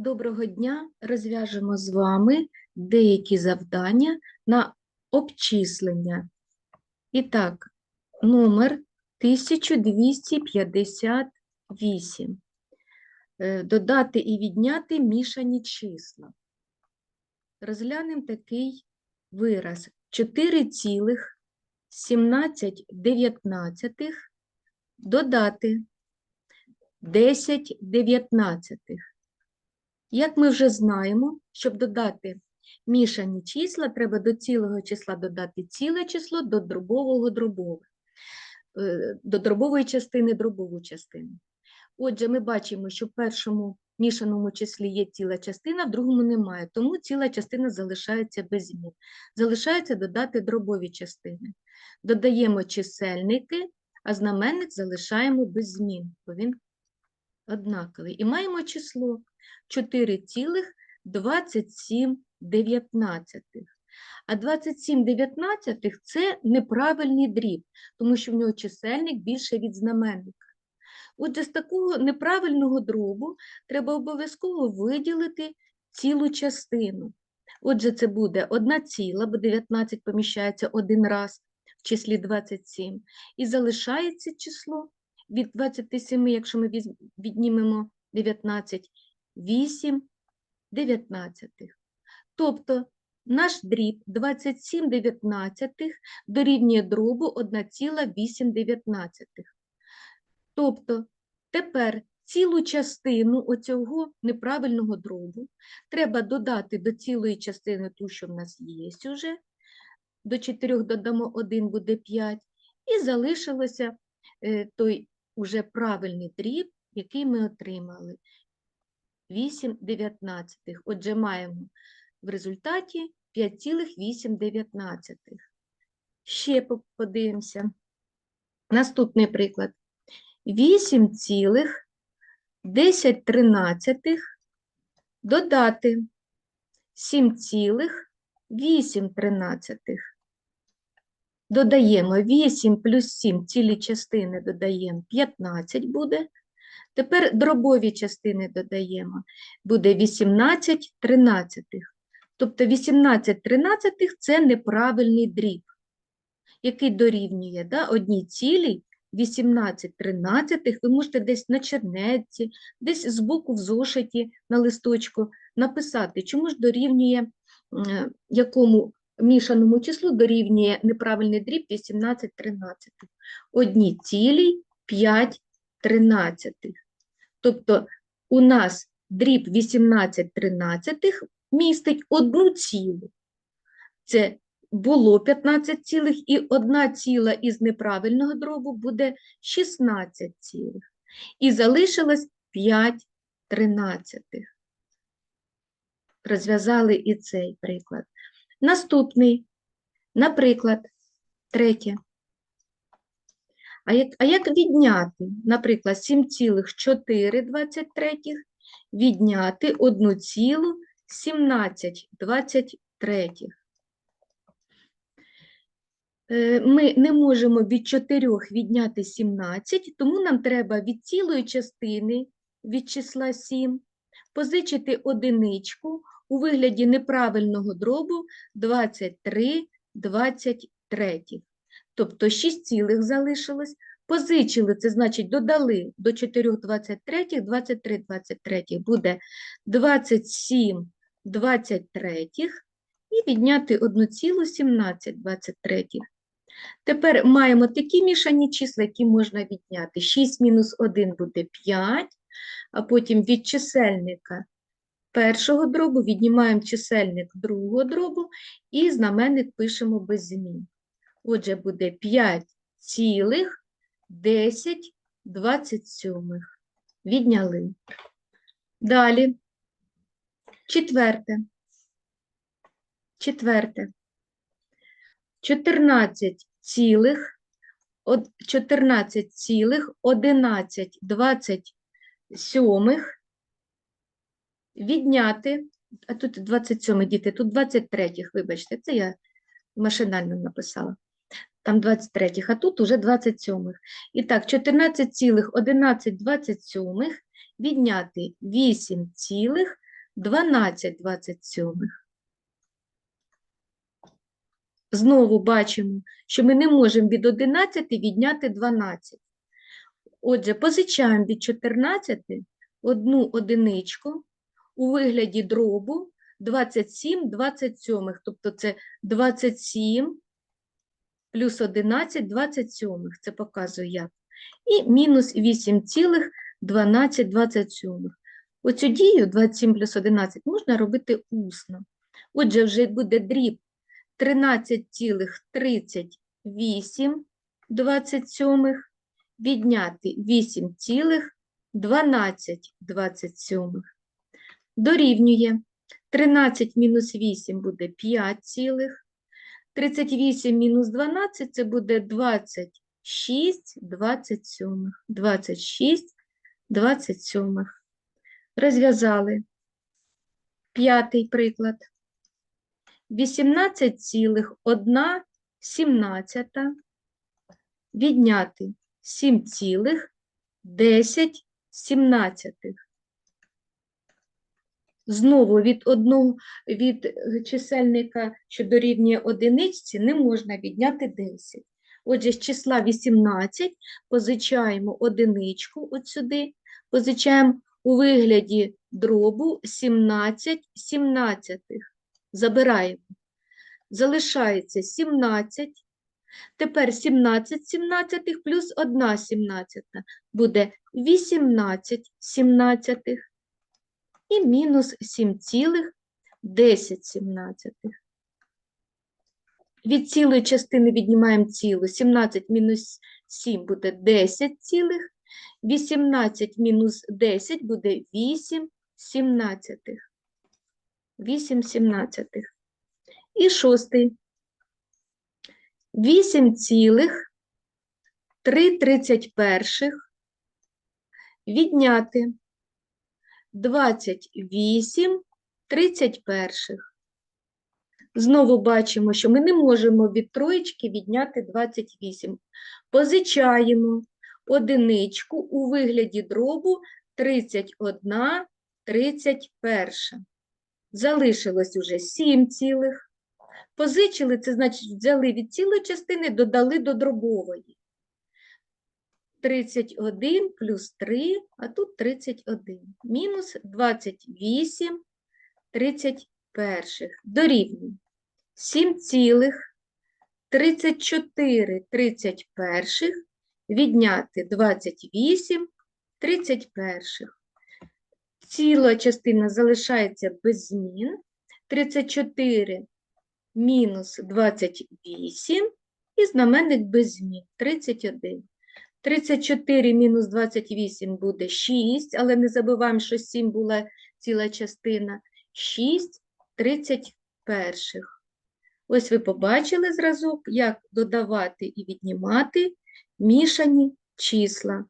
Доброго дня! Розв'яжемо з вами деякі завдання на обчислення. І так, номер 1258. Е, Додати і відняти мішані числа. Розглянемо такий вираз. 4,17 додати 10 дев'ятнадцятих. Як ми вже знаємо, щоб додати мішані числа, треба до цілого числа додати ціле число, до дробового дробове, Е, до дробової частини дробову частину. Отже, ми бачимо, що в першому мішаному числі є ціла частина, в другому немає, тому ціла частина залишається без змін. Залишається додати дробові частини. Додаємо чисельники, а знаменник залишаємо без змін, бо він однаковий. І маємо число 4,27. А 27 дев'ятнадцятих – це неправильний дріб, тому що в нього чисельник більше від знаменника. Отже, з такого неправильного дробу треба обов'язково виділити цілу частину. Отже, це буде 1 ціла, бо 19 поміщається один раз в числі 27. І залишається число від 27, якщо ми віднімемо 19, 8 дев'ятнадцятих. Тобто наш дріб 27 дев'ятнадцятих дорівнює дробу 1,8 дев'ятнадцятих. Тобто тепер цілу частину оцього неправильного дробу треба додати до цілої частини ту, що в нас є уже. До 4 додамо 1 буде 5. І залишилося е, той уже правильний дріб, який ми отримали. 8 дев'ятнадцятих. Отже, маємо в результаті 5,8. Ще подивимося. Наступний приклад. 8,10 додати 7,8. Додаємо 8 плюс 7 цілі частини додаємо 15 буде. Тепер дробові частини додаємо. Буде 18 тринадцятих. Тобто 18 тринадцятих – це неправильний дріб, який дорівнює да, одній цілій 18 тринадцятих. Ви можете десь на чернетці, десь збоку в зошиті на листочку написати, чому ж дорівнює, якому мішаному числу дорівнює неправильний дріб 18 тринадцятих. Одній цілій 5 тринадцятих. Тобто у нас дріб 18 тринадцятих містить одну цілу. Це було 15 цілих, і одна ціла із неправильного дробу буде 16 цілих. І залишилось 5 тринадцятих. Розв'язали і цей приклад. Наступний, наприклад, третє. А як, а як відняти, наприклад, 7,4 відняти 1,17 Е, Ми не можемо від 4 відняти 17, тому нам треба від цілої частини від числа 7 позичити одиничку у вигляді неправильного дробу 23 23. Тобто 6 цілих залишилось. Позичили, це значить додали до 4 23, 23 23 буде 27 23 і відняти 1,17 23. Тепер маємо такі мішані числа, які можна відняти. 6 мінус 1 буде 5, а потім від чисельника першого дробу віднімаємо чисельник другого дробу і знаменник пишемо без змін. Отже, буде 5 цілих 10 27. Відняли. Далі. Четверте. Четверте. 14 цілих, 14 цілих 11 27 відняти, а тут 27 діти, тут 23, вибачте, це я машинально написала. Там 23, а тут уже 27. І так, 14 цілих 11 27 відняти 8 цілих 12 27. Знову бачимо, що ми не можемо від 11 відняти 12. Отже, позичаємо від 14 одну одиничку у вигляді дробу 27 27. Тобто це 27 плюс 11 27. Це показує як. І мінус 8,12 27. Оцю дію 27 плюс 11 можна робити усно. Отже, вже буде дріб 13,38 27 відняти 8,12 27. Дорівнює 13 мінус 8 буде 5 цілих. 38 мінус 12 це буде 26 27. 26 27. Розв'язали. П'ятий приклад. 18,1 сімнадцята відняти 7,10 сімнадцятих. Знову від одного від чисельника, що дорівнює одиничці, не можна відняти 10. Отже, з числа 18 позичаємо одиничку от сюди, позичаємо у вигляді дробу 17 сімнадцятих. Забираємо. Залишається 17. Тепер 17 сімнадцятих плюс 1 сімнадцята буде 18 сімнадцятих і мінус 7,10. Від цілої частини віднімаємо цілу. 17 мінус 7 буде 10 цілих. 18 мінус 10 буде 8 сімнадцятих. 8 сімнадцятих. І шостий. 8 цілих 3 тридцять перших відняти 28 тридцять перших. Знову бачимо, що ми не можемо від троєчки відняти 28. Позичаємо одиничку у вигляді дробу 31 31. Залишилось уже 7 цілих. Позичили, це значить взяли від цілої частини, додали до дробової. 31 плюс 3, а тут 31. Мінус 28 31. Дорівнює 7 цілих 34 31 відняти 28 31. Ціла частина залишається без змін. 34 мінус 28 і знаменник без змін 31. 34 мінус 28 буде 6, але не забуваємо, що 7 була ціла частина. 6 31. Ось ви побачили зразок, як додавати і віднімати мішані числа.